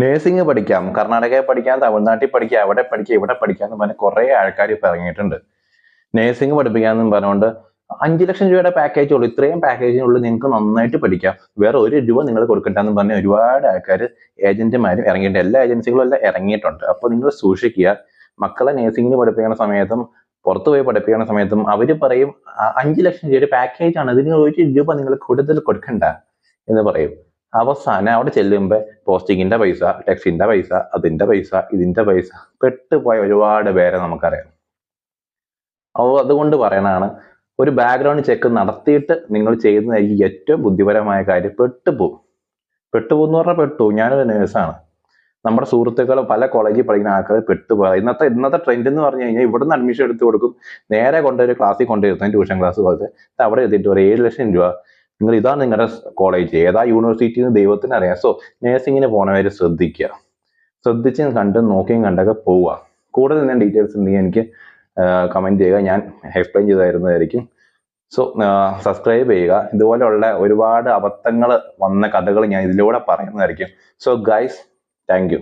Nursing പഠിക്കാം കർണാടകയിൽ പഠിക്കാം തമിഴ്നാട്ടിൽ പഠിക്കാം അവിടെ പഠിക്കാം ഇവിടെ പഠിക്കാം എന്ന് പറഞ്ഞ കുറെ ആൾക്കാർ ഇപ്പൊ ഇറങ്ങിയിട്ടുണ്ട്. നേഴ്സിംഗ് പഠിപ്പിക്കാമെന്നും പറഞ്ഞുകൊണ്ട് അഞ്ച് ലക്ഷം രൂപയുടെ പാക്കേജ് ഉള്ളൂ. ഇത്രയും പാക്കേജിനുള്ളിൽ നിങ്ങൾക്ക് നന്നായിട്ട് പഠിക്കാം. വേറെ ഒരു രൂപ നിങ്ങൾ കൊടുക്കണ്ടെന്ന് പറഞ്ഞ ഒരുപാട് ആൾക്കാർ ഏജന്റുമാരും ഇറങ്ങിയിട്ടുണ്ട്. എല്ലാ ഏജൻസികളും എല്ലാം ഇറങ്ങിയിട്ടുണ്ട്. അപ്പോൾ നിങ്ങൾ സൂക്ഷിക്കുക മക്കളെ നേഴ്സിംഗിന് പഠിപ്പിക്കുന്ന സമയത്തും പുറത്തു പോയി പഠിപ്പിക്കുന്ന സമയത്തും അവർ പറയും അഞ്ചു ലക്ഷം രൂപ പാക്കേജ് ആണ്. ഇതിന് ഒരു രൂപ നിങ്ങൾ കൂടുതൽ കൊടുക്കണ്ട എന്ന് പറയും. അവസാനം അവിടെ ചെല്ലുമ്പോൾ പോസ്റ്റിങ്ങിന്റെ പൈസ ടാക്സിന്റെ പൈസ അതിന്റെ പൈസ ഇതിന്റെ പൈസ പെട്ടുപോയ ഒരുപാട് പേരെ നമുക്കറിയാം. അപ്പോൾ അതുകൊണ്ട് പറയണതാണ് ഒരു ബാക്ക്ഗ്രൗണ്ട് ചെക്ക് നടത്തിയിട്ട് നിങ്ങൾ ചെയ്യുന്നതായിരിക്കും ഏറ്റവും ബുദ്ധിപരമായ കാര്യം പെട്ടുപോകും പെട്ടുപോകും എന്ന് പറഞ്ഞാൽ പെട്ടു. ഞാനൊരു നേഴ്സാണ് നമ്മുടെ സുഹൃത്തുക്കൾ പല കോളേജിൽ പഠിക്കുന്ന ആൾക്കാർ പെട്ടുപോയ ഇന്നത്തെ ഇന്നത്തെ ട്രെൻഡ് എന്ന് പറഞ്ഞു കഴിഞ്ഞാൽ ഇവിടുന്ന് അഡ്മിഷൻ എടുത്ത് കൊടുക്കും. നേരെ കൊണ്ടൊരു ക്ലാസ്സിൽ കൊണ്ടുവരുന്നത് ട്യൂഷൻ ക്ലാസ് പോലത്തെ. അവിടെ എത്തിയിട്ട് ഒരു ഏഴ് ലക്ഷം രൂപ നിങ്ങൾ ഇതാണ് നിങ്ങളുടെ കോളേജ് ഏതാ യൂണിവേഴ്സിറ്റി എന്ന് ദൈവത്തിന് അറിയാം. സോ നേഴ്സിങ്ങിന് പോണവരെ ശ്രദ്ധിക്കുക ശ്രദ്ധിച്ചും കണ്ട് നോക്കിയും കണ്ടൊക്കെ പോവുക കൂടുതൽ ഞാൻ ഡീറ്റെയിൽസ് ഉണ്ടെങ്കിൽ എനിക്ക് കമന്റ് ചെയ്യുക. ഞാൻ എക്സ്പ്ലെയിൻ ചെയ്തായിരുന്നതായിരിക്കും. സോ സബ്സ്ക്രൈബ് ചെയ്യുക. ഇതുപോലെയുള്ള ഒരുപാട് അബദ്ധങ്ങൾ വന്ന കഥകൾ ഞാൻ ഇതിലൂടെ പറയുന്നതായിരിക്കും. So guys thank